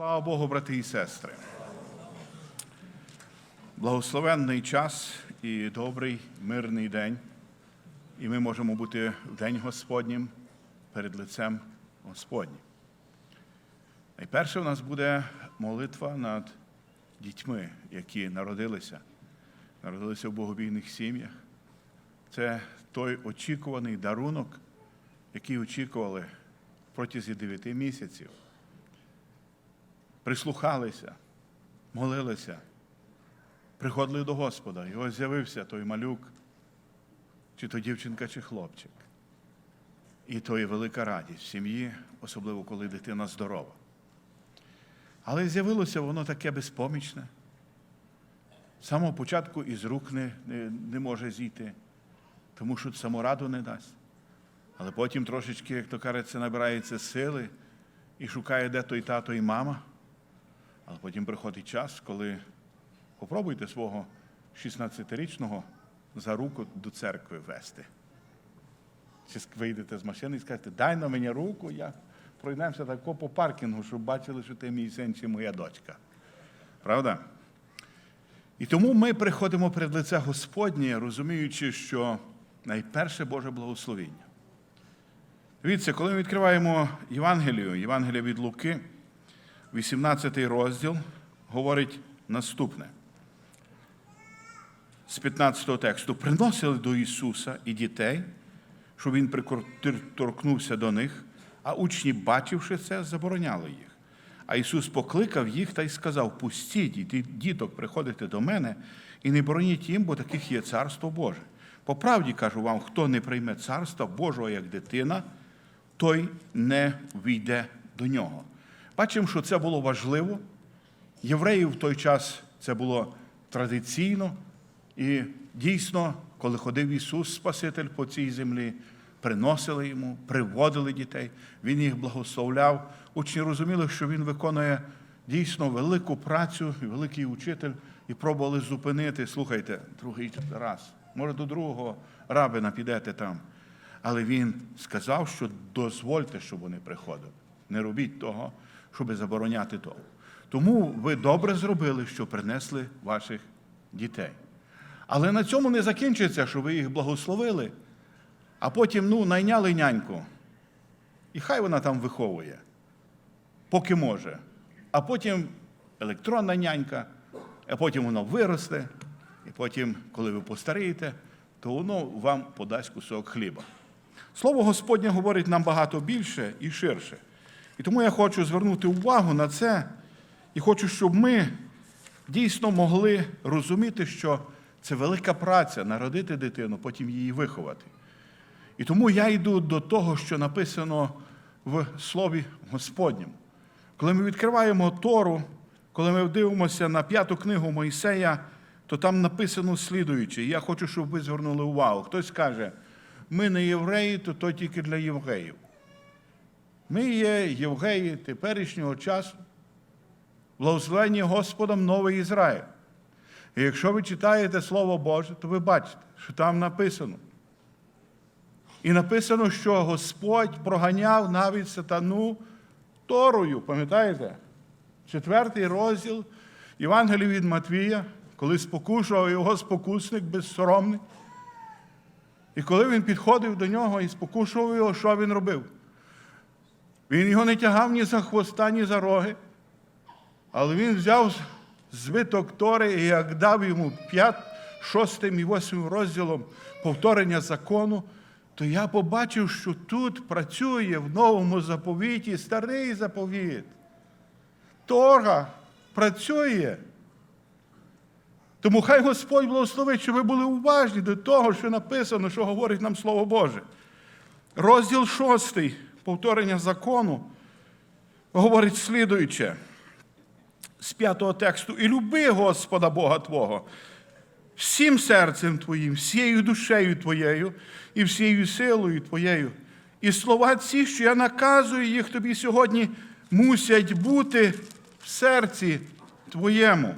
Слава Богу, брати і сестри. Благословенний час і добрий мирний день. І ми можемо бути в День Господнім перед лицем Господнім. Найперше у нас буде молитва над дітьми, які народилися, народилися в богобійних сім'ях. Це той очікуваний дарунок, який очікували протязі дев'яти місяців. Прислухалися, молилися, приходили до Господа. І ось з'явився той малюк, чи то дівчинка, чи хлопчик. І то є велика радість в сім'ї, особливо коли дитина здорова. Але з'явилося воно таке безпомічне. З самого початку із рук не, не, не може зійти, тому що самораду не дасть. Але потім трошечки, як то кажеться, набирається сили і шукає, де той тато і мама. Але потім приходить час, коли попробуйте свого 16-річного за руку до церкви вести. Чи вийдете з машини і скажете, дай на мені руку, я пройдемося тако по паркінгу, щоб бачили, що ти мій син чи моя дочка. Правда? І тому ми приходимо перед лице Господнє, розуміючи, що найперше Боже благословіння. Дивіться, коли ми відкриваємо Євангелію, Євангелія від Луки, 18 розділ говорить наступне. З 15 тексту приносили до Ісуса і дітей, щоб Він торкнувся до них, а учні, бачивши це, забороняли їх. А Ісус покликав їх та й сказав: Пустіть, діток, приходите до мене і не бороніть їм, бо таких є царство Боже. По правді кажу вам, хто не прийме царства Божого як дитина, той не війде до нього. Бачимо, що це було важливо. Євреїв в той час це було традиційно. І дійсно, коли ходив Ісус Спаситель по цій землі, приносили йому, приводили дітей, Він їх благословляв. Учні розуміли, що Він виконує дійсно велику працю, великий учитель, і пробували зупинити. Слухайте, другий раз, може, до другого рабина підете там. Але він сказав, що дозвольте, щоб вони приходили. Не робіть того, щоб забороняти того. Тому ви добре зробили, що принесли ваших дітей. Але на цьому не закінчиться, що ви їх благословили, а потім ну, найняли няньку. І хай вона там виховує, поки може. А потім електронна нянька, а потім воно виросте, і потім, коли ви постарієте, то воно вам подасть кусок хліба. Слово Господнє говорить нам багато більше і ширше. І тому я хочу звернути увагу на це і хочу, щоб ми дійсно могли розуміти, що це велика праця народити дитину, потім її виховати. І тому я йду до того, що написано в Слові Господньому. Коли ми відкриваємо Тору, коли ми дивимося на п'яту книгу Мойсея, то там написано слідуюче. Я хочу, щоб ви звернули увагу. Хтось каже, ми не євреї, то то тільки для євреїв. Ми є євреї теперішнього часу, благословені Господом Новий Ізраїль. І якщо ви читаєте Слово Боже, то ви бачите, що там написано. І написано, що Господь проганяв навіть сатану Торою, пам'ятаєте? Четвертий розділ Євангелії від Матвія, коли спокушував його спокусник безсоромний. І коли він підходив до нього і спокушував його, що він робив? Він його не тягав ні за хвоста, ні за роги, але він взяв звиток Тори і як дав йому 5, 6 і 8 розділом повторення закону, то я побачив, що тут працює в новому заповіті старий заповіт. Тора працює. Тому хай Господь благословить, щоб ви були уважні до того, що написано, що говорить нам Слово Боже. Розділ 6, повторення закону, говорить слідуюче з п'ятого тексту. І люби Господа Бога Твого всім серцем Твоїм, всією душею Твоєю і всією силою Твоєю. І слова ці, що я наказую їх тобі сьогодні, мусять бути в серці Твоєму.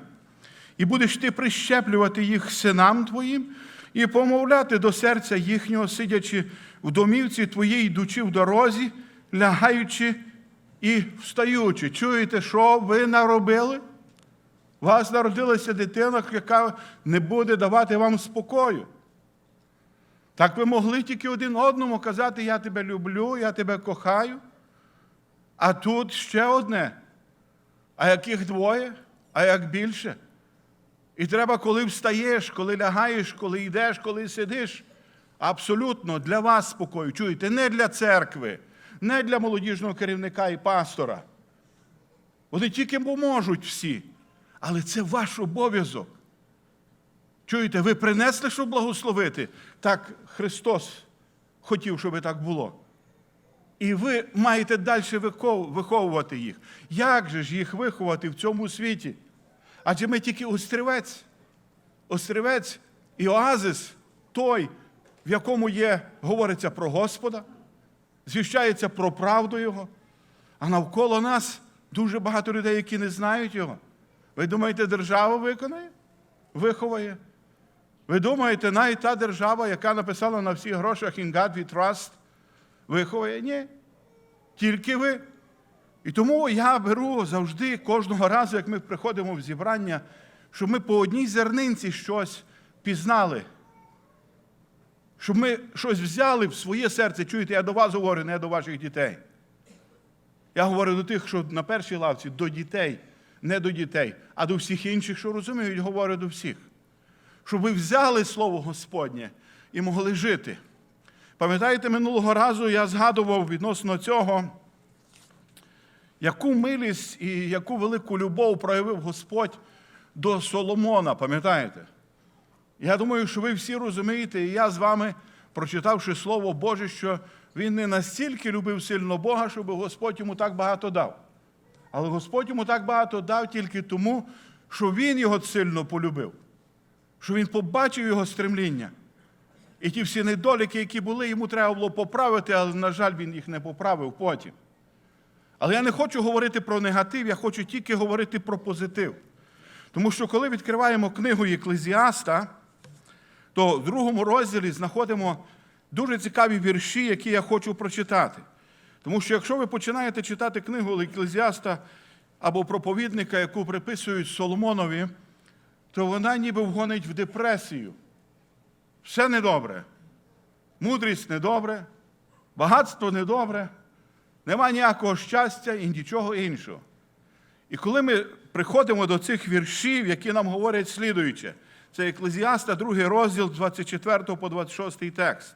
І будеш ти прищеплювати їх синам твоїм і помовляти до серця їхнього, сидячи в домівці твоїй, йдучи в дорозі, лягаючи і встаючи, чуєте, що ви наробили? У вас народилася дитина, яка не буде давати вам спокою. Так ви могли тільки один одному казати, я тебе люблю, я тебе кохаю. А тут ще одне. А яких двоє, а як більше? І треба, коли встаєш, коли лягаєш, коли йдеш, коли сидиш. Абсолютно для вас спокою. Чуєте, не для церкви, не для молодіжного керівника і пастора. Вони тільки поможуть всі. Але це ваш обов'язок. Чуєте, ви принесли, щоб благословити? Так Христос хотів, щоб так було. І ви маєте далі виховувати їх. Як же ж їх виховати в цьому світі? Адже ми тільки острівець. Острівець і оазис той, в якому є, говориться про Господа, звіщається про правду Його. А навколо нас дуже багато людей, які не знають Його. Ви думаєте, держава виконає? Виховає? Ви думаєте, навіть та держава, яка написала на всіх грошах «In God we trust», виховає? Ні. Тільки ви. І тому я беру завжди кожного разу, як ми приходимо в зібрання, щоб ми по одній зернинці щось пізнали. Щоб ми щось взяли в своє серце. Чуєте, я до вас говорю, не до ваших дітей. Я говорю до тих, що на першій лавці, до дітей, не до дітей, а до всіх інших, що розуміють, говорю до всіх. Щоб ви взяли Слово Господнє і могли жити. Пам'ятаєте, минулого разу я згадував відносно цього, яку милість і яку велику любов проявив Господь до Соломона, пам'ятаєте? Я думаю, що ви всі розумієте, і я з вами, прочитавши Слово Боже, що він не настільки любив сильно Бога, щоб Господь йому так багато дав. Але Господь йому так багато дав тільки тому, що він його сильно полюбив, що він побачив його стремління. І ті всі недоліки, які були, йому треба було поправити, але, на жаль, він їх не поправив потім. Але я не хочу говорити про негатив, я хочу тільки говорити про позитив. Тому що коли відкриваємо книгу Єклезіаста, то в другому розділі знаходимо дуже цікаві вірші, які я хочу прочитати. Тому що якщо ви починаєте читати книгу Еклезіаста або проповідника, яку приписують Соломонові, то вона ніби вгонить в депресію. Все недобре. Мудрість недобре, багатство недобре, нема ніякого щастя і нічого іншого. І коли ми приходимо до цих віршів, які нам говорять слідуюче, це Еклезіаста, другий розділ з 24 по 26 текст.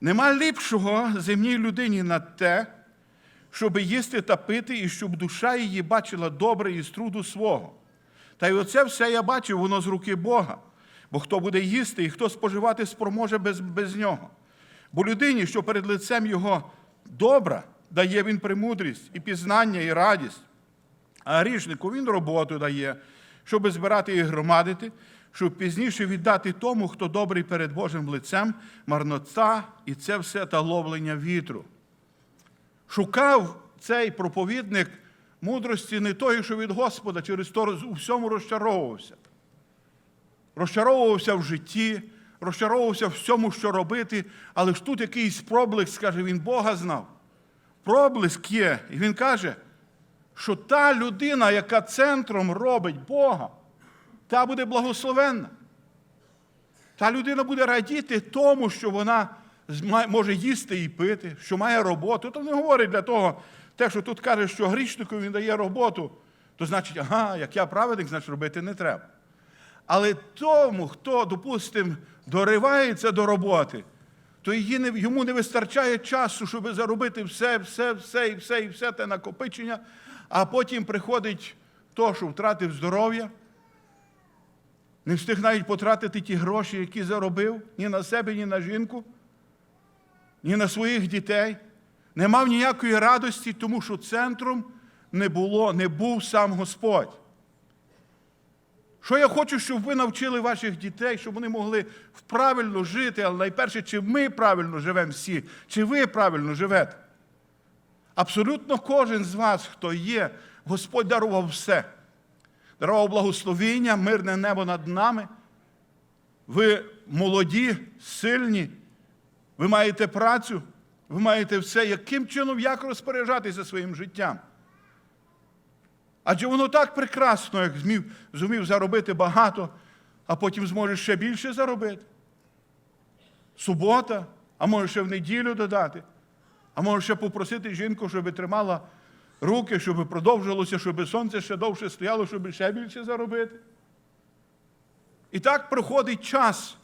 Нема ліпшого земній людині на те, щоб їсти та пити, і щоб душа її бачила добре із труду свого. Та й оце все я бачив, воно з руки Бога. Бо хто буде їсти і хто споживати спроможе без, без нього. Бо людині, що перед лицем його добра, дає він премудрість, і пізнання, і радість. А грішнику він роботу дає, щоб збирати і громадити, щоб пізніше віддати тому, хто добрий перед Божим лицем, марнота і це все та ловлення вітру. Шукав цей проповідник мудрості не тої, що від Господа, через то у всьому розчаровувався. Розчаровувався в житті, розчаровувався в всьому, що робити, але ж тут якийсь проблиск, каже, він Бога знав. Проблиск є. І він каже, що та людина, яка центром робить Бога, та буде благословенна. Та людина буде радіти тому, що вона може їсти і пити, що має роботу. То не говорить для того, те, що тут каже, що грішнику він дає роботу, то значить, ага, як я праведник, значить робити не треба. Але тому, хто, допустимо, доривається до роботи, то її не, йому не вистачає часу, щоб заробити все, все, все і все, і все те накопичення, а потім приходить то, що втратив здоров'я, не встиг навіть потратити ті гроші, які заробив, ні на себе, ні на жінку, ні на своїх дітей. Не мав ніякої радості, тому що центром не було, не був сам Господь. Що я хочу, щоб ви навчили ваших дітей, щоб вони могли правильно жити, але найперше, чи ми правильно живемо всі, чи ви правильно живете. Абсолютно кожен з вас, хто є, Господь дарував все. Дарував благословіння, мирне небо над нами. Ви молоді, сильні, ви маєте працю, Ви маєте все, яким чином як розпоряджатися своїм життям. Адже воно так прекрасно, як змів, зумів заробити багато, а потім зможе ще більше заробити. Субота, а може ще в неділю додати, а може ще попросити жінку, щоб тримала руки, щоб продовжилося, щоб сонце ще довше стояло, щоб ще більше заробити. І так проходить час.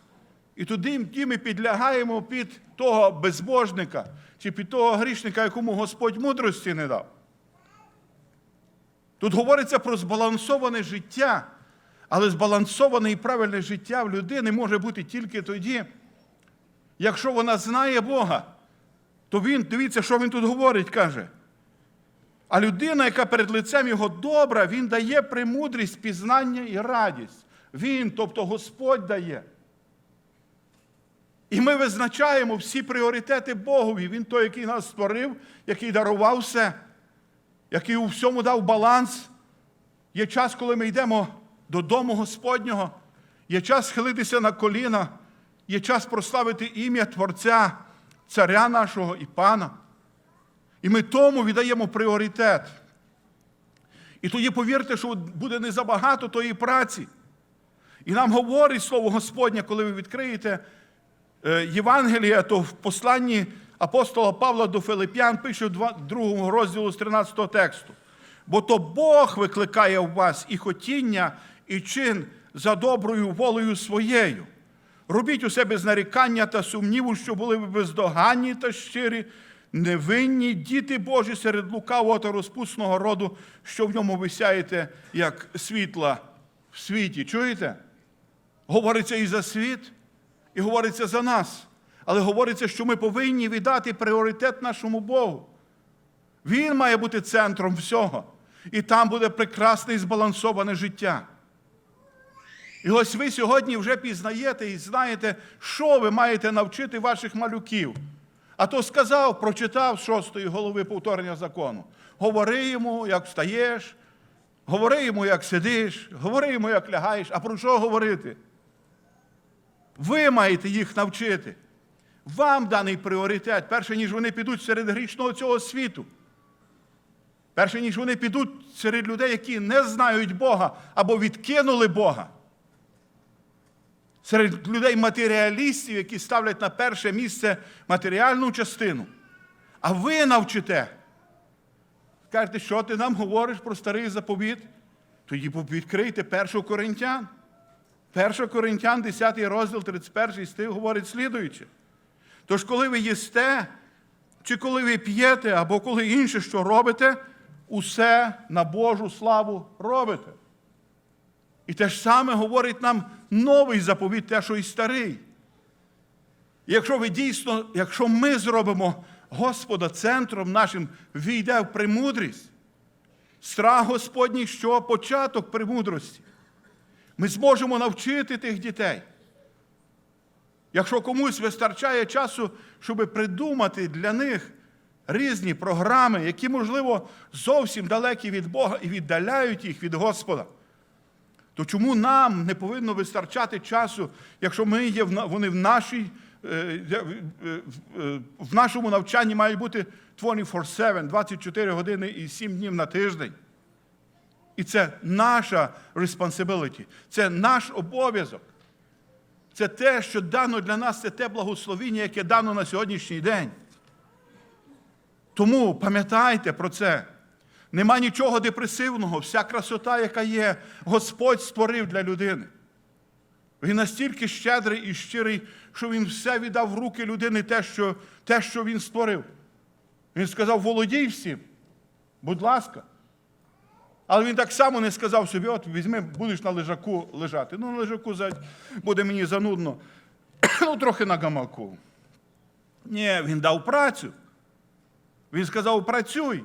І тоді ми підлягаємо під того безбожника чи під того грішника, якому Господь мудрості не дав. Тут говориться про збалансоване життя, але збалансоване і правильне життя в людини може бути тільки тоді, якщо вона знає Бога. То він, дивіться, що він тут говорить, каже. А людина, яка перед лицем його добра, він дає премудрість, пізнання і радість. Він, тобто Господь дає. І ми визначаємо всі пріоритети Богові. Він той, який нас створив, який дарував все, який у всьому дав баланс. Є час, коли ми йдемо додому Господнього, є час схилитися на коліна, є час прославити ім'я Творця, Царя нашого і Пана. І ми тому віддаємо пріоритет. І тоді повірте, що буде не забагато тої праці. І нам говорить слово Господнє, коли ви відкриєте е, Євангелія, то в посланні апостола Павла до Филип'ян пише в другому розділу з 13 тексту. Бо то Бог викликає в вас і хотіння, і чин за доброю волею своєю. Робіть у себе з нарікання та сумніву, що були ви бездоганні та щирі, невинні діти Божі серед лукавого та розпусного роду, що в ньому висяєте, як світла в світі. Чуєте? Говориться і за світ, і говориться за нас. Але говориться, що ми повинні віддати пріоритет нашому Богу. Він має бути центром всього. І там буде прекрасне і збалансоване життя. І ось ви сьогодні вже пізнаєте і знаєте, що ви маєте навчити ваших малюків. А то сказав, прочитав з шостої голови повторення закону. Говори йому, як встаєш, говори йому, як сидиш, говори йому, як лягаєш. А про що говорити? Ви маєте їх навчити. Вам даний пріоритет, перше, ніж вони підуть серед грішного цього світу. Перше, ніж вони підуть серед людей, які не знають Бога або відкинули Бога. Серед людей матеріалістів, які ставлять на перше місце матеріальну частину. А ви навчите. Кажете, що ти нам говориш про старий заповіт? Тоді відкрийте 1 Коринтян. 1 Коринтян, 10 розділ, 31 стих говорить слідуюче. Тож, коли ви їсте, чи коли ви п'єте, або коли інше що робите, усе на Божу славу робите. І те ж саме говорить нам новий заповіт, те, що і старий. Якщо ви дійсно, якщо ми зробимо Господа центром нашим, війде в премудрість, страх Господній, що початок премудрості. Ми зможемо навчити тих дітей. Якщо комусь вистачає часу, щоб придумати для них різні програми, які, можливо, зовсім далекі від Бога і віддаляють їх від Господа, то чому нам не повинно вистачати часу, якщо ми є вони в нашій, е, е, е, в нашому навчанні мають бути 24-7, 24 години і 7 днів на тиждень? І це наша responsibility, це наш обов'язок. Це те, що дано для нас, це те благословіння, яке дано на сьогоднішній день. Тому пам'ятайте про це. Нема нічого депресивного, вся красота, яка є, Господь створив для людини. Він настільки щедрий і щирий, що Він все віддав в руки людини те, що, те, що він створив. Він сказав: володій всім, будь ласка. Але він так само не сказав собі, от візьми, будеш на лежаку лежати. Ну, на лежаку буде мені занудно. ну, трохи на гамаку. Ні, він дав працю. Він сказав: працюй.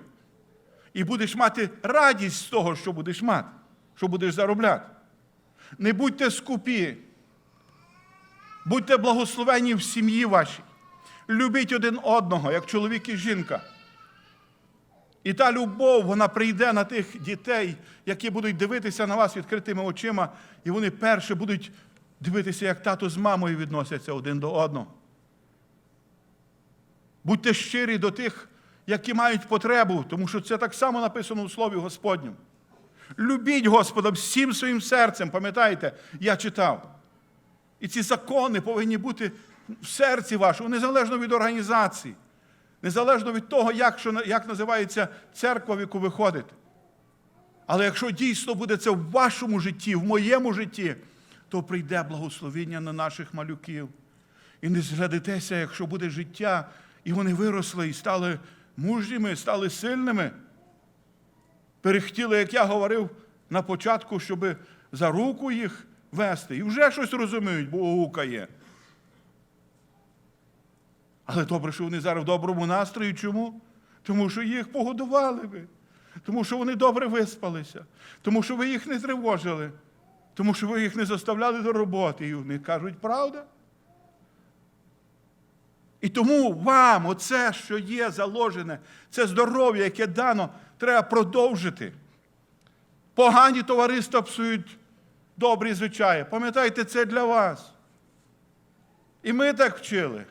І будеш мати радість з того, що будеш мати, що будеш заробляти. Не будьте скупі. Будьте благословені в сім'ї вашій. Любіть один одного, як чоловік і жінка. І та любов, вона прийде на тих дітей, які будуть дивитися на вас відкритими очима, і вони перше будуть дивитися, як тато з мамою відносяться один до одного. Будьте щирі до тих, які мають потребу, тому що це так само написано у Слові Господньому. Любіть Господа всім своїм серцем, пам'ятаєте, я читав. І ці закони повинні бути в серці вашому, незалежно від організації, незалежно від того, як, що, як називається церква, в яку ви ходите. Але якщо дійсно буде це в вашому житті, в моєму житті, то прийде благословіння на наших малюків. І не зглядитеся, якщо буде життя, і вони виросли і стали мужніми, стали сильними. Перехтіли, як я говорив на початку, щоб за руку їх вести. І вже щось розуміють, бо гукає. Але добре, що вони зараз в доброму настрої. Чому? Тому що їх погодували ви. Тому що вони добре виспалися. Тому що ви їх не тривожили. Тому що ви їх не заставляли до роботи. І вони кажуть, правда? І тому вам, оце, що є заложене, це здоров'я, яке дано, треба продовжити. Погані товариства псують добрі звичаї. Пам'ятайте, це для вас. І ми так вчили.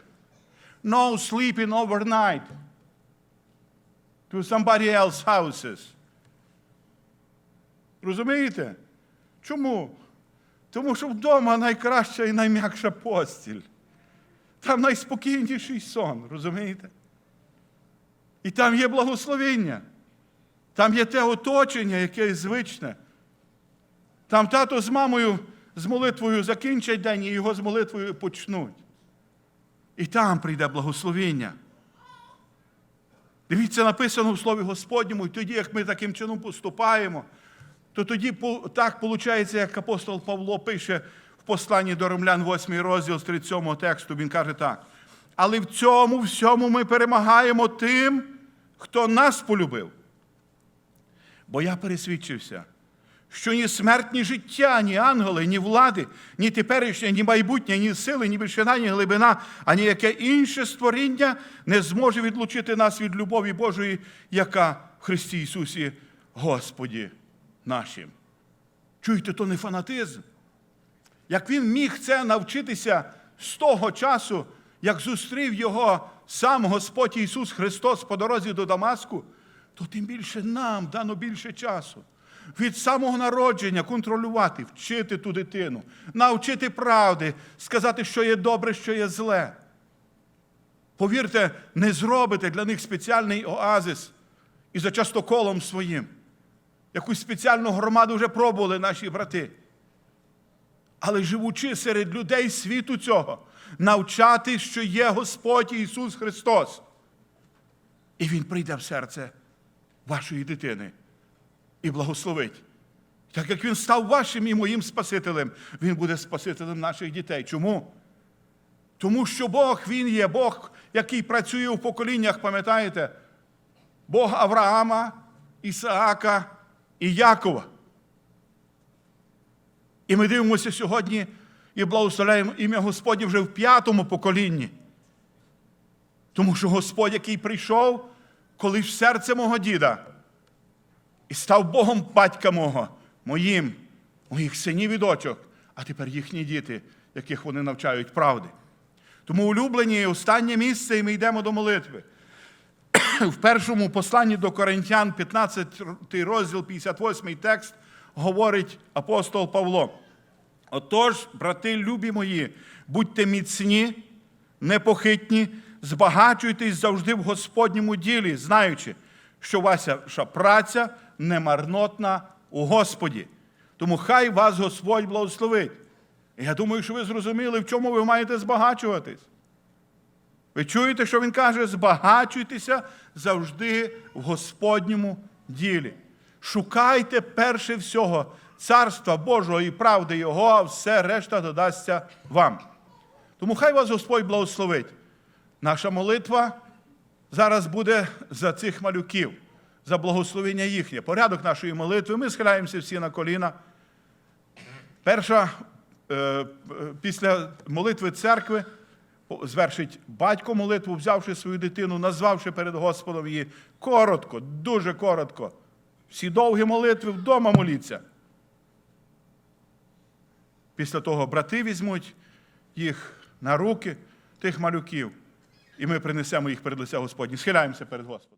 No sleeping overnight to somebody else's houses. Розумієте? Чому? Тому що вдома найкраща і найм'якша постіль. Там найспокійніший сон, розумієте? І там є благословіння. Там є те оточення, яке звичне. Там тато з мамою з молитвою закінчать день і його з молитвою почнуть. І там прийде благословіння. Дивіться, написано в Слові Господньому, і тоді, як ми таким чином поступаємо, то тоді так виходить, як апостол Павло пише посланні до римлян, 8 розділ з 37 тексту, він каже так. Але в цьому всьому ми перемагаємо тим, хто нас полюбив. Бо я пересвідчився, що ні смерть, ні життя, ні ангели, ні влади, ні теперішнє, ні майбутнє, ні сили, ні вишина, ні глибина, а ніяке інше створіння не зможе відлучити нас від любові Божої, яка в Христі Ісусі Господі нашим. Чуєте, то не фанатизм. Як він міг це навчитися з того часу, як зустрів його сам Господь Ісус Христос по дорозі до Дамаску, то тим більше нам дано більше часу. Від самого народження контролювати, вчити ту дитину, навчити правди, сказати, що є добре, що є зле. Повірте, не зробите для них спеціальний оазис і за частоколом своїм. Якусь спеціальну громаду вже пробували наші брати. Але живучи серед людей світу цього, навчати, що є Господь Ісус Христос. І Він прийде в серце вашої дитини і благословить. Так як Він став вашим і моїм Спасителем, Він буде Спасителем наших дітей. Чому? Тому що Бог Він є Бог, який працює в поколіннях, пам'ятаєте? Бог Авраама, Ісаака і Якова. І ми дивимося сьогодні і благословляємо ім'я Господнє вже в п'ятому поколінні. Тому що Господь, який прийшов, коли в серце мого діда, і став Богом батька мого, моїм, моїх синів і дочок, а тепер їхні діти, яких вони навчають правди. Тому улюблені останнє місце, і ми йдемо до молитви. В першому посланні до Коринтян, 15 розділ, 58 текст, говорить апостол Павло. Отож, брати любі мої, будьте міцні, непохитні, збагачуйтесь завжди в Господньому ділі, знаючи, що ваша праця немарнотна у Господі. Тому хай вас Господь благословить. Я думаю, що ви зрозуміли, в чому ви маєте збагачуватись. Ви чуєте, що він каже? Збагачуйтеся завжди в Господньому ділі. Шукайте перше всього царства Божого і правди Його, а все решта додасться вам. Тому хай вас Господь благословить. Наша молитва зараз буде за цих малюків, за благословення їхнє. Порядок нашої молитви. Ми схиляємося всі на коліна. Перша е, після молитви церкви звершить батько молитву, взявши свою дитину, назвавши перед Господом її коротко, дуже коротко. Всі довгі молитви вдома моліться. Після того брати візьмуть їх на руки, тих малюків, і ми принесемо їх перед лиця Господні. Схиляємося перед Господом.